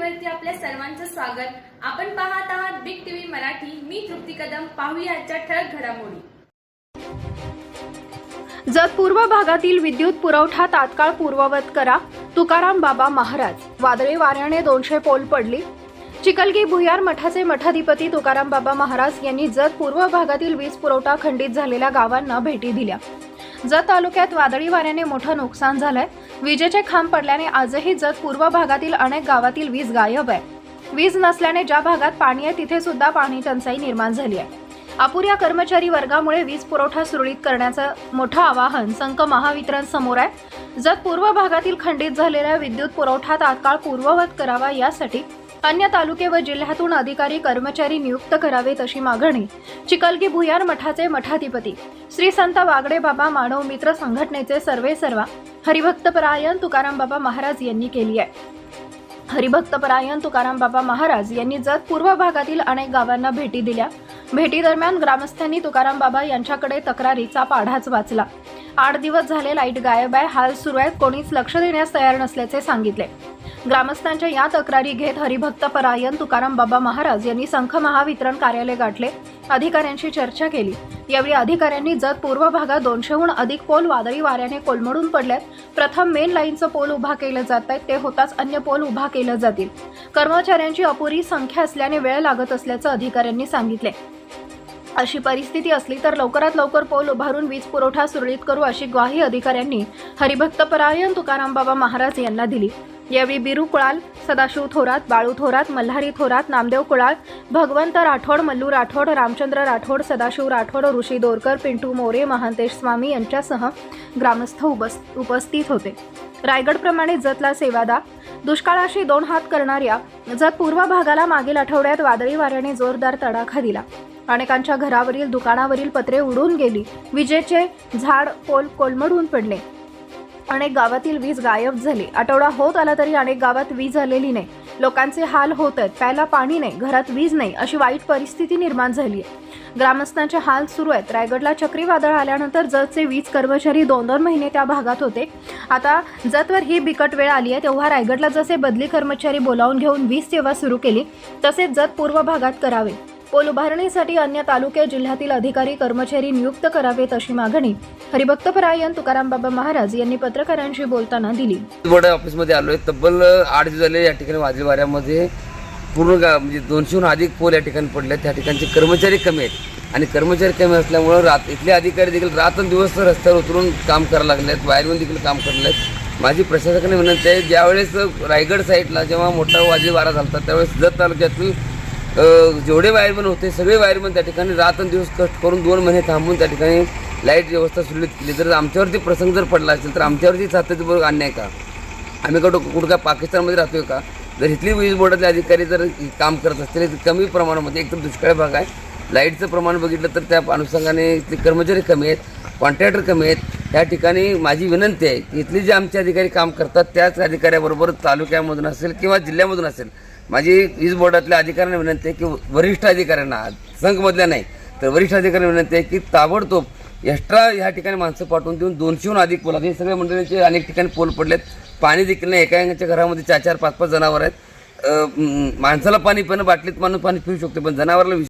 मराठीवरती आपल्या सर्वांचं स्वागत. आपण पाहत आहात बिग टीव्ही मराठी. मी तृप्ती कदम. पाहूया आजच्या ठळक घडामोडी. जत पूर्व भागातील विद्युत पुरवठा तात्काळ पूर्ववत करा तुकाराम बाबा महाराज. वादळी वाऱ्याने दोनशे पोल पडली. चिकलगी भुयार मठाचे मठाधिपती तुकाराम बाबा महाराज यांनी जत पूर्व भागातील वीज पुरवठा खंडित झालेल्या गावांना भेटी दिल्या. जत तालुक्यात वादळी वाऱ्याने मोठं नुकसान झालंय विजेचे खांब पडल्याने आजही जत पूर्व भागातील अनेक गावातील वीज गायब आहे. वीज नसल्याने ज्या भागात पाणी आहे तिथे सुद्धा पाणी टंचाई निर्माण झाली आहे. अपुऱ्या कर्मचारी वर्गामुळे वीज पुरवठा सुरळीत करण्याचं मोठं आवाहन संक महावितरण समोर आहे. जत पूर्व भागातील खंडित झालेल्या विद्युत पुरवठा तात्काळ पूर्ववत करावा यासाठी अन्य तालुके व जिल्ह्यातून अधिकारी कर्मचारी नियुक्त करावेत अशी मागणी चिकलगी भुयार मठाचे मठाधिपती श्री संत वागडे बाबा मानव मित्र संघटनेचे सर्वे सर्वा हरिभक्तपरायण तुकाराम बाबा महाराज यांनी केली आहे. हरिभक्तपरायण तुकाराम बाबा महाराज यांनी जत पूर्व भागातील अनेक गावांना भेटी दिल्या. भेटी दरम्यान ग्रामस्थांनी तुकाराम बाबा यांच्याकडे तक्रारीचा पाढाच वाचला. आठ दिवस झाले लाइट गायब आहे. हाल सुरू आहेत. कोणीच लक्ष देण्यास तयार नसल्याचे सांगितले. ग्रामस्थांच्या या तक्रारी घेत हरिभक्त परायण तुकाराम बाबा महाराज यांनी संख महावितरण कार्यालय गाठले. अधिकाऱ्यांशी चर्चा केली. यावेळी अधिकाऱ्यांनी जत पूर्व भागात दोनशेहून अधिक पोल वादळी वाऱ्याने कोलमडून पडल्यात. प्रथम मेन लाईनचं पोल उभा केलं जात आहे ते होताच अन्य पोल उभा केलं जातील. कर्मचाऱ्यांची अपुरी संख्या असल्याने वेळ लागत असल्याचं अधिकाऱ्यांनी सांगितले अशी परिस्थिती असली तर लवकरात लवकर पोल उभारून वीज पुरवठा सुरळीत करू अशी ग्वाही अधिकाऱ्यांनी हरिभक्तपरायण तुकाराम बाबा महाराज यांना दिली. यावेळी बिरू कुळाल सदाशिव थोरात बाळू थोरात मल्हारी थोरात नामदेव कुळाल भगवंत राठोड मल्लू राठोड रामचंद्र राठोड सदाशिव राठोड ऋषी दोरकर पिंटू मोरे महांतेश स्वामी यांच्यासह ग्रामस्थ उपस्थित होते. रायगडप्रमाणे जतला सेवादा दुष्काळाशी दोन हात करणाऱ्या जत पूर्व भागाला मागील आठवड्यात वादळी वाऱ्याने जोरदार तडाखा दिला. अनेकांच्या घरावरील दुकानावरील पत्रे उडून गेली. विजेचे झाड पोल कोलमडून पडले. अनेक गावातील वीज गायब झाली. आठवडा होत आला तरी अनेक गावात वीज आलेली नाही. लोकांचे हाल होत आहेत. प्यायला पाणी नाही. घरात वीज नाही अशी वाईट परिस्थिती निर्माण झाली आहे. ग्रामस्थांचे हाल सुरू आहेत. रायगडला चक्रीवादळ आल्यानंतर जतचे वीज कर्मचारी दोन दोन महिने त्या भागात होते. आता जतवर ही बिकट वेळ आली आहे तेव्हा रायगडला जसे बदली कर्मचारी बोलावून घेऊन वीज सेवा सुरू केली तसेच जत पूर्व भागात करावे. पोल उभारणीसाठी अन्य तालुके जिल्ह्यातील अधिकारी कर्मचारी नियुक्त करावेत अशी मागणी हरिभक्तपरायण तुकाराम बाबा महाराज यांनी पत्रकारांशी बोलताना दिली. बोर्ड ऑफिसमध्ये आलोय. तब्बल आठ दिवस झाले या ठिकाणी वादळी वाऱ्यामध्ये पूर्ण गा म्हणजे दोनशेहून अधिक पोल या ठिकाणी पडले त्या ठिकाणचे कर्मचारी कमी आहेत. आणि कर्मचारी कमी असल्यामुळं रात इथले अधिकारी देखील रात्रंदिवस रस्त्यावर उतरून काम करायला लागले आहेत वायरमॅन देखील काम करायला आहेत माझी प्रशासकाने विनंती आहे ज्यावेळेस रायगड साईडला जेव्हा मोठा वादळी वारा झाला त्यावेळेस जत तालुक्यातील जेवढे वायरमन होते सगळे वायरमन त्या ठिकाणी रात्रंदिवस कष्ट करून दोन महिने थांबून त्या ठिकाणी लाइट व्यवस्था सुरळीत केली. जर आमच्यावरती प्रसंग जर पडला असेल तर आमच्यावरती सातत्यपूर्वक अन्याय का? आम्ही कुठं कुठं काय पाकिस्तानमध्ये राहतोय का? जर इथली वीज बोर्डातले अधिकारी जर काम करत असतील तर कमी प्रमाणामध्ये एकदम दुष्काळी भाग आहे. लाईटचं प्रमाण बघितलं तर त्या अनुषंगाने इथले कर्मचारी कमी आहेत कॉन्ट्रॅक्टर कमी आहेत. त्या ठिकाणी माझी विनंती आहे की इथले जे आमचे अधिकारी काम करतात त्याच अधिकाऱ्याबरोबर तालुक्यामधून असेल किंवा जिल्ह्यामधून असेल माझी वीज बोर्डातल्या अधिकाऱ्यांना विनंती आहे की वरिष्ठ अधिकाऱ्यांना संघमधल्या नाही तर वरिष्ठ अधिकाऱ्यांना विनंती आहे की ताबडतोब एक्स्ट्रा ह्या ठिकाणी माणसं पाठवून देऊन दोनशेहून अधिक पोल हे सगळ्या मंडळींचे अनेक ठिकाणी पोल पडलेत. पाणी देखील नाही एका एकाच्या घरामध्ये चार चार पाच पाच जनावर आहेत. माणसाला पाणी पिणं बाटलीत माणूस पाणी पिऊ शकतो पण जनावराला